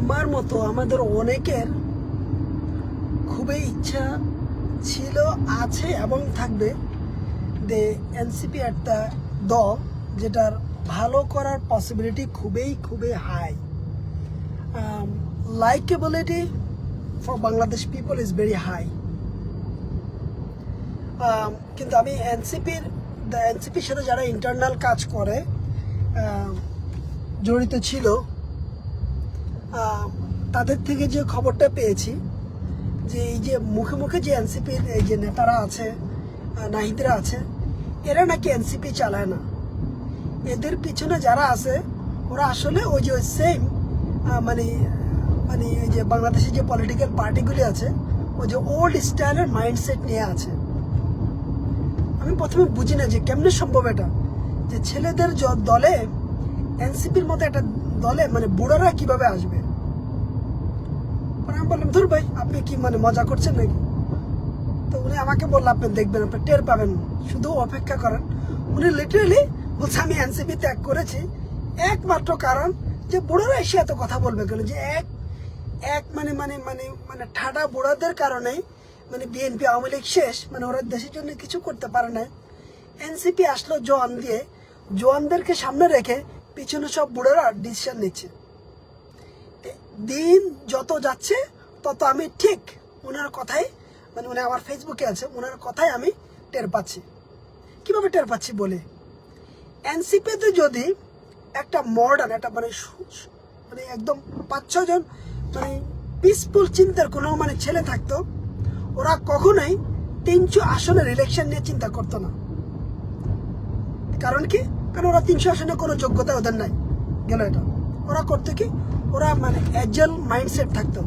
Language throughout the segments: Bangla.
আমার মতো আমাদের অনেকের খুবই ইচ্ছা ছিল, আছে এবং থাকবে যে এনসিপি একটা দল যেটার ভালো করার পসিবিলিটি খুবই খুবই high likability for Bangladesh people is very high কিন্তু আমি এনসিপির এনসিপির সাথে যারা ইন্টারনাল কাজ করে জড়িত ছিল তাদের থেকে যে খবরটা পেয়েছি, যে এই যে মুখে মুখে যে এনসিপির এই যে নেতারা আছে নাহিদরা আছে, এরা নাকি এনসিপি চালায় না। এদের পিছনে যারা আছে, ওরা আসলে ওই যে সেম মানে মানে ওই যে বাংলাদেশের যে পলিটিক্যাল পার্টিগুলি আছে, ওই যে ওল্ড স্টাইলের মাইন্ডসেট নিয়ে আছে। আমি প্রথমে বুঝি না যে কেমনে সম্ভব এটা, যে ছেলেদের দলে এনসিপির মতো একটা দলে মানে বুড়োরা কীভাবে আসবে? আমি বললাম, ধুর ভাই, আপনি কি মানে মজা করছেন নাকি? তো উনি আমাকে বলল, আপনি দেখবেন, আপনি টের পাবেন। শুধু অপেক্ষা করেন। উনি লিটারেলি বলছে, আমি এনসিপি ত্যাগ করেছি। একমাত্র কারণ যে বুড়োরা এসে এত কথা বলবে কেন? যে এক এক মানে মানে মানে মানে ঠাডা বুড়াদের কারণে মানে বিএনপি আওয়ামী লীগ শেষ। মানে ওরা দেশের জন্য কিছু করতে পারে না এনসিপি আসলো জোয়ান দিয়ে। জোয়ানদেরকে সামনে রেখে পিছনে সব বুড়োরা ডিসিশন নিচ্ছে। দিন যত যাচ্ছে, তত আমি ঠিক ওনার কথাই মানে উনি আমার ফেসবুকে আছে ওনার কথাই আমি টের পাচ্ছি। কীভাবে টের পাচ্ছি বলে? এনসিপিতে যদি একটা মডার্ন একটা মানে মানে একদম পাঁচ ছজন মানে পিসফুল চিন্তার কোনো মানে ছেলে থাকতো, ওরা কখনোই তিনশো আসনের ইলেকশন নিয়ে চিন্তা করতো না। কারণ কি? কারণ ওরা তিনশো আসনে কোনো যোগ্যতা ওদের নাই। গেল এটা। ওরা করতে কি? ওরা মানে অ্যাজেল মাইন্ডসেট থাকতো।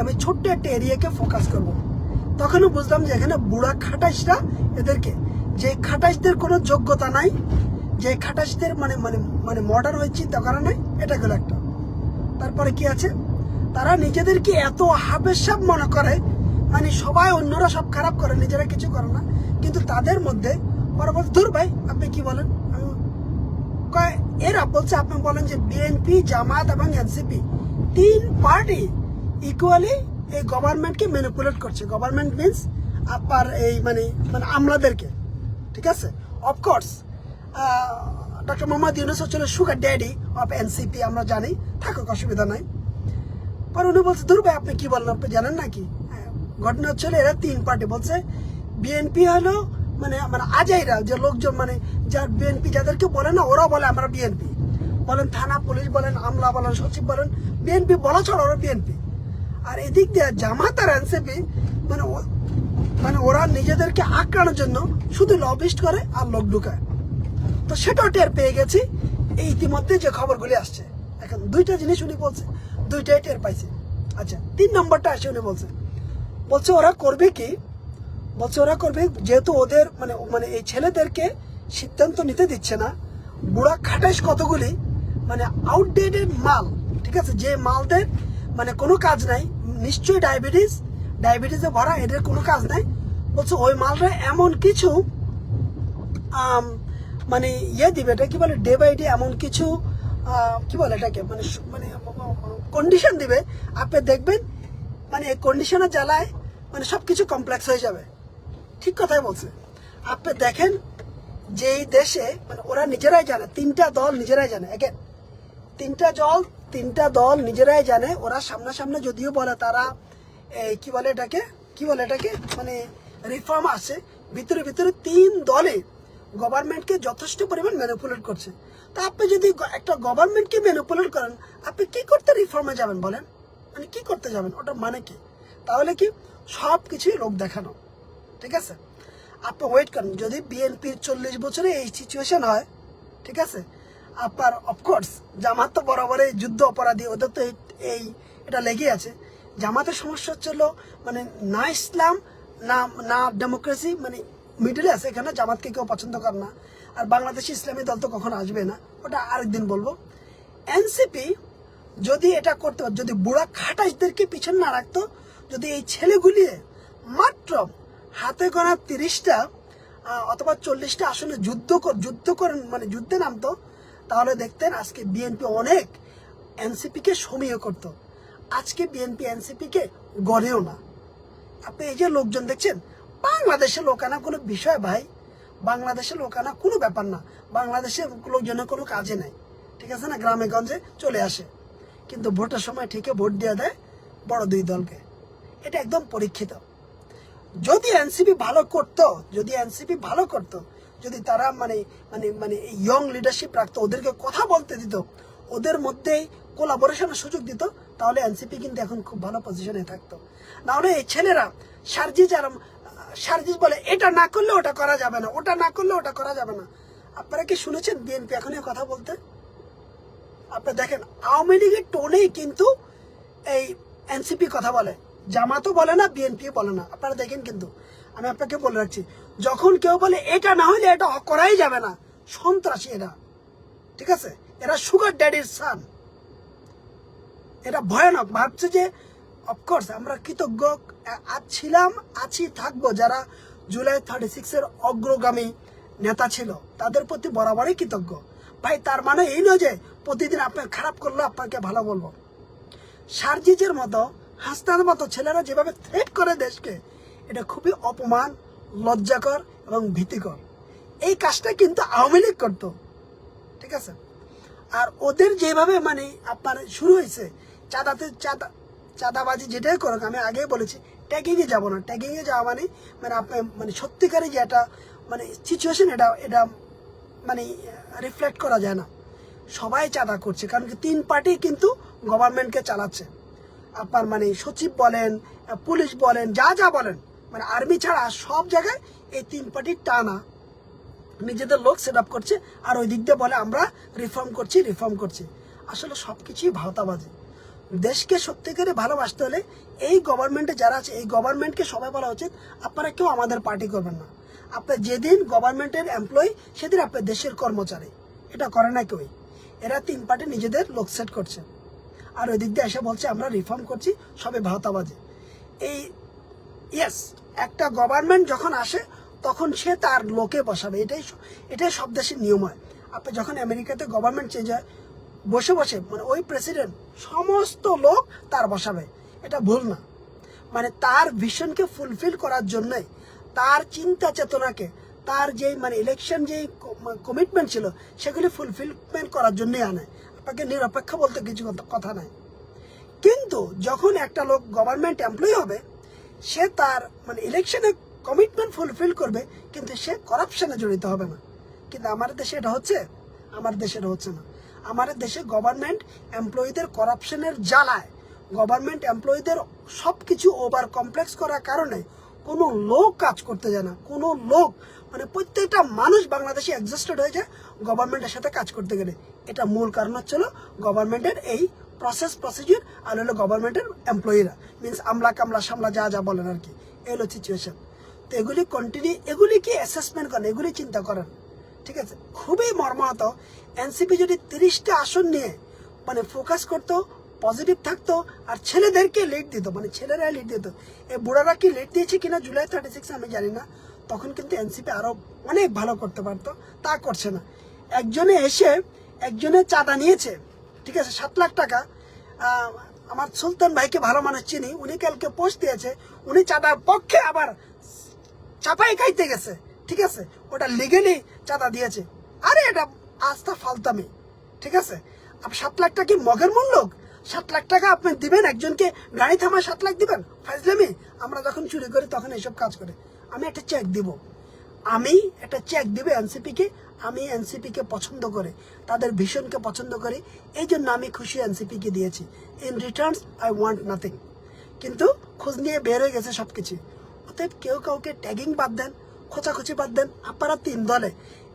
আমি ছোট্ট একটা এরিয়াকে ফোকাস করব। তখনও বুঝলাম যে এখানে বুড়া খাটাইশরা এদেরকে। যে খাটাইশদের কোনো যোগ্যতা নাই, যে খাটাইশদের মানে মানে মানে মডার্ন হয়ে চিন্তা করা নাই এটা গেল একটা। তারপরে কি আছে? তারা নিজেদেরকে এত হাবের সাপ মনে করে মানে সবাই অন্যরা সব খারাপ করে, নিজেরা কিছু করে না। কিন্তু তাদের মধ্যে বলছে ধুর ভাই, আপনি কি বলেন? এরা বলছে আপনি বলেন যে বিএনপি জামাত এবং এনসিপি তিন পার্টি ইকুয়ালি এই গভর্নমেন্টকে ম্যানিপুলেট করছে। গভর্নমেন্ট মিনস আপনার এই মানে মানে আমলাদেরকে। ঠিক আছে? অফকোর্স ডক্টর মোহাম্মদ ইউনুস হচ্ছিল সুগার ড্যাডি অফ এনসিপি আমরা জানি থাকুক অসুবিধা নাই। পরে উনি বলছে ধুর ভাই আপনি কি বললেন আপনি জানেন নাকি? হ্যাঁ, ঘটনা হচ্ছে হলো এরা তিন পার্টি বলছে বিএনপি হলো মানে মানে আজাইরা, যে লোকজন মানে যার বিএনপি যাদেরকে বলে না ওরা বলে আমরা বিএনপি বলেন থানা পুলিশ বলেন, আমলা বলেন, সচিব বলেন বিএনপি বলা ছাড়া ওরা বিএনপি আর এদিক দিয়ে জামাত আর এনসিপি মানে মানে ওরা নিজেদেরকে আঁকড়ানোর জন্য শুধু লবিস্ট করে আর লোক ঢুকায়। তো সেটাও টের পেয়ে গেছি। এই ইতিমধ্যে যে খবরগুলি আসছে, এখন দুইটা জিনিস উনি বলছে, দুইটাই টের পাইছে। আচ্ছা তিন নম্বরটা আসে উনি বলছে। বলছে ওরা করবে কি? বলছে ওরা করবে, যেহেতু ওদের মানে মানে এই ছেলেদেরকে সিদ্ধান্ত নিতে দিচ্ছে না। বুড়া খাটাইশ কতগুলি? মানে আউটডেটেড মাল, ঠিক আছে? যে মালদের মানে কোনো কাজ নাই, নিশ্চয়ই ডায়াবেটিস ডায়াবেটিসে ভরা, এদের কোনো কাজ নাই। বলছে, ওই মালরা এমন কিছু মানে ইয়ে দিবে, এটা কি বলে ডে বাই ডে এমন কিছু কি বলে এটাকে মানে মানে কন্ডিশন দিবে। আপনি দেখবেন মানে এই কন্ডিশনের জ্বালায় মানে সব কিছু কমপ্লেক্স হয়ে যাবে। ঠিক কথাই বলছে। আপনি দেখেন যে এই দেশে মানে ওরা নিজেরাই জানে, তিনটা দল নিজেরাই জানে। একে তিনটা দল তিনটা দল নিজেরাই জানে। ওরা সামনাসামনি যদিও বলে তারা, এই কি বলে এটাকে, কি বলে এটাকে মানে রিফর্ম আছে। ভিতরে ভিতরে তিন দলে গভর্নমেন্টকে যথেষ্ট পরিমাণ ম্যানিপুলেট করছে। তা আপনি যদি একটা গভর্নমেন্টকে ম্যানিপুলেট করেন, আপনি কি করতে রিফর্মে যাবেন বলেন? মানে কি করতে যাবেন? ওটা মানে কি? তাহলে কি সব কিছুই লোক দেখানো। ঠিক আছে? আপনি ওয়েট করেন, যদি বিএনপির চল্লিশ বছরে এই সিচুয়েশন হয়, ঠিক আছে? আপনার অফকোর্স জামাত তো বরাবরই যুদ্ধ অপরাধী, ওদের তো এই- এটা লেগে আছে। জামাতের সমস্যা হচ্ছে হলো মানে না ইসলাম, না না ডেমোক্রেসি মানে মিডলে আছে এখানে, জামাতকে কেউ পছন্দ করে না। আর বাংলাদেশি ইসলামী দল তো কখনো আসবে না। ওটা আরেকদিন বলব। এনসিপি যদি এটা করতে যদি বুড়া খাটাইশদেরকে পিছনে না রাখতো, যদি এই ছেলেগুলি মাত্র হাতে গোনা তিরিশটা অথবা চল্লিশটা আসলে যুদ্ধ যুদ্ধ করেন মানে যুদ্ধে নামতো, তাহলে দেখতেন আজকে বিএনপি অনেক এনসিপিকে সমীহ করতো। আজকে বিএনপি এনসিপি কে গড়েও না। আপনি এই যে লোকজন দেখছেন, বাংলাদেশের লোকানা কোনো বিষয় ভাই, বাংলাদেশের লোকানা কোনো ব্যাপার না। বাংলাদেশের লোকজনের কোনো কাজে নাই। ঠিক আছে না? গ্রামে গঞ্জে চলে আসে। কিন্তু ভোটের সময় ঠিকই ভোট দিয়ে দেয় বড় দুই দলকে। এটা একদম পরীক্ষিত। যদি এনসিপি ভালো করতো, যদি এনসিপি ভালো করতো, যদি তারা মানে মানে মানে ইয়ং লিডারশিপ রাখতো, ওদেরকে কথা বলতে দিত, ওদের মধ্যেই কোলাবোরেশনের সুযোগ দিত, তাহলে এনসিপি কিন্তু এখন খুব ভালো পজিশনে থাকতো। না হলে এই ছেলেরা সার্জিজ আর, সার্জিজ বলে, এটা না করলে ওটা করা যাবে না, ওটা না করলে ওটা করা যাবে না। আপনারা কি শুনেছেন বিএনপি এখন এই কথা বলতে? আপনি দেখেন, আওয়ামী লীগের টোনেই কিন্তু এই এনসিপি কথা বলে। জামাতও বলে না বিএনপি বলে না। আপনারা দেখেন কিন্তু। আমি আপনাকে বলে রাখছি, যখন কেউ বলে এটা না হলে এটা করাই যাবে না, সন্ত্রাসী এরা। ঠিক আছে? এরা সুগার ড্যাডির সান এটা ভয়ানক। ভাবছে যে অফকোর্স আমরা কৃতজ্ঞ ছিলাম, আছি, থাকব। যারা জুলাই থার্টি সিক্সের অগ্রগামী নেতা ছিল, তাদের প্রতি বরাবরই কৃতজ্ঞ। ভাই, তার মানে এই নয় যে, প্রতিদিন আপনার খারাপ করলে আপনাকে ভালো বলব। সার্জিজের মতো হাসনার মতো ছেলেরা যেভাবে থ্রেট করে দেশকে, এটা খুবই অপমান, লজ্জাকর এবং ভীতিকর। এই কাজটা কিন্তু আওয়ামী লীগ করতো, ঠিক আছে? আর ওদের যেভাবে মানে আপনার শুরু হয়েছে, চাঁদাতে চাঁদা, চাঁদাবাজি যেটাই করুক, আমি আগেই বলেছি ট্যাগিংয়ে যাব না। ট্যাগিংয়ে যাওয়া মানে মানে আপনার মানে সত্যিকারে যে একটা মানে সিচুয়েশন এটা এটা মানে রিফ্লেক্ট করা যায় না। সবাই চাঁদা করছে, কারণ কি তিন পার্টি কিন্তু গভর্নমেন্টকে চালাচ্ছে। আপনার মানে সচিব বলেন পুলিশ বলেন, যা যা বলেন মানে আর্মি ছাড়া সব জায়গায় এই তিন পার্টির টানা। নিজেদের লোক সেট আপ করছে আর ওই দিক দিয়ে বলে আমরা রিফর্ম করছি রিফর্ম করছি। আসলে সব কিছুই ভাওতাবাজি। দেশকে সত্যিকারে ভালোবাসতে হলে এই গভর্নমেন্টে যারা আছে, এই গভর্নমেন্টকে সবাই বলা উচিত, আপনারা কেউ আমাদের পার্টি করবেন না। আপনার যেদিন গভর্নমেন্টের এমপ্লয়ি সেদিন আপনার দেশের কর্মচারী। এটা করে না কেউই। এরা তিন পার্টি নিজেদের লোক সেট করছে। আর ওই দিক দিয়ে এসে বলছে, আমরা রিফর্ম করছি, সবে ভাওতাবাজি এই ইয়েস একটা গভর্নমেন্ট যখন আসে, তখন সে তার লোকে বসাবে। এটাই এটাই সব দেশের নিয়ম হয়। আপনি যখন আমেরিকাতে গভর্নমেন্ট চেঞ্জ হয়, বসে বসে মানে ওই প্রেসিডেন্ট সমস্ত লোক তার বসাবে। এটা ভুল না। মানে তার ভিশনকে ফুলফিল করার জন্যই, তার চিন্তা চেতনাকে, তার যেই মানে ইলেকশন যেই কমিটমেন্ট ছিল, সেগুলি ফুলফিলমেন্ট করার জন্যই আনে। আপনাকে নিরপেক্ষ বলতে কিছু কথা নাই। কিন্তু যখন একটা লোক গভর্নমেন্ট এমপ্লয়ি হবে, সে তার মানে ইলেকশনে কমিটমেন্ট ফুলফিল করবে, কিন্তু সে করাপশনে জড়িত হবে না। কিন্তু আমার দেশে এটা হচ্ছে আমার দেশে এটা হচ্ছে না। আমাদের দেশে গভর্নমেন্ট এমপ্লয়ীদের করাপশনের জ্বালায়। গভর্নমেন্ট এমপ্লয়ীদের সব কিছু ওভার কমপ্লেক্স করার কারণে কোনো লোক কাজ করতে যায় না, কোনো লোক মানে প্রত্যেকটা মানুষ বাংলাদেশে অ্যাডজাস্টেড হয়ে যায় গভর্নমেন্টের সাথে কাজ করতে গেলে। এটা মূল কারণ হচ্ছিল গভর্নমেন্টের এই প্রসেস প্রসিডিউর আর হলো গভর্নমেন্টের এমপ্লয়িরা মিনস আমলা কামলা সামলা যা যা বলেন আর কি। এই হলো সিচুয়েশন তো এগুলি কন্টিনিউ এগুলি কি অ্যাসেসমেন্ট করেন, এগুলি চিন্তা করেন। ঠিক আছে? খুবই মর্মাহত। এনসিপি যদি তিরিশটা আসন নিয়ে মানে ফোকাস করতো পজিটিভ থাকতো আর ছেলেদেরকে লিড দিত মানে ছেলেরাই লিড দিত। এই বুড়ারা কি লিড দিয়েছে কিনা জুলাই থার্টি সিক্স আমি জানি না। তখন কিন্তু এনসিপি আরও অনেক ভালো করতে পারতো, তা করছে না। একজনে এসে একজনে চাঁদা নিয়েছে, ঠিক আছে, সাত লাখ টাকা। আমার সুলতান ভাইকে ভালো মানুষ চিনি, উনি কালকে পোস্ট দিয়েছে, উনি চাঁদার পক্ষে আবার চাপাই খাইতে গেছে, ঠিক আছে, ওটা লিগেলি চাঁদা দিয়েছে। আরে এটা আস্থা ফালতামি, ঠিক আছে। সাত লাখ টাকা কি মগের মূল্য? সাত লাখ টাকা আপনি দিবেন, একজনকে গাড়ি থামায় সাত লাখ দিবেন? ফাইজলামি আমরা যখন চুরি করি, তখন এইসব কাজ করে। আমি একটা চেক দিব। আমি একটা চেক দিবে এনসিপি কে আমি এনসিপি কে পছন্দ করে, তাদের ভীষণকে পছন্দ করি। এই জন্য আমি খুশি এনসিপি কে দিয়েছি। In returns I want nothing কিন্তু খোঁজ নিয়ে বের হয়ে গেছে সবকিছু। অতএব কেউ কাউকে ট্যাগিং বাদ দেন, খোঁচাখুচি বাদ দেন, আপনারা তিন দলে।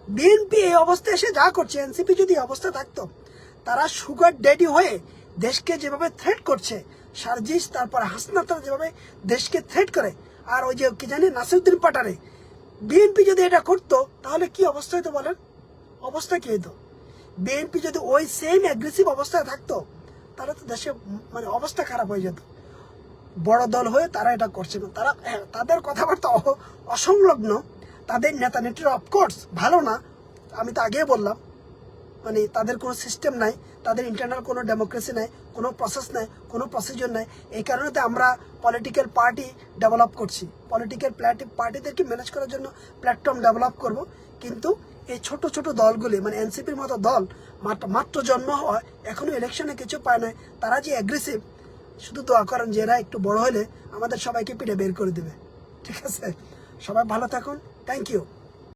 বিএনপি এই অবস্থায় এসে যা করছে, এনসিপি যদি অবস্থা থাকতো, তারা সুগার ড্যাডি হয়ে দেশকে যেভাবে থ্রেট করছে সার্জিস তারপর হাসনাতারা যেভাবে দেশকে থ্রেট করে আর ওই যে কি জানি নাসিরুদ্দিন পাটারে বিএনপি যদি এটা করতো তাহলে কি অবস্থা হতো বলেন? অবস্থা কি হতো বিএনপি যদি ওই সেম অ্যাগ্রেসিভ অবস্থায় থাকতো তাহলে তো দেশে মানে অবস্থা খারাপ হয়ে যেত। বড় দল হয়ে তারা এটা করছে। না তারা হ্যাঁ, তাদের কথাবার্তা অসংলগ্ন। তাদের নেতা নেত্রীরা অফকোর্স ভালো না আমি তো আগেই বললাম মানে তাদের কোনো সিস্টেম নাই। তাদের ইন্টারনাল কোনো ডেমোক্রেসি নাই, কোনো প্রসেস নাই, কোনো প্রসিজিওর নাই। এই কারণে তো আমরা পলিটিক্যাল পার্টি ডেভেলপ করছি। পলিটিক্যাল প্ল্যাটি পার্টিদেরকে ম্যানেজ করার জন্য প্ল্যাটফর্ম ডেভেলপ করব। কিন্তু এই ছোট ছোট দলগুলি মানে এনসিপির মতো দল মাত্র জন্ম হওয়া এখনও ইলেকশনে কিছু পায় নাই। তারা যে অ্যাগ্রেসিভ শুধু দোয়া করেন যে এরা একটু বড় হলে আমাদের সবাইকে পিঠে বের করে দেবে। ঠিক আছে? সবাই ভালো থাকুন। Thank you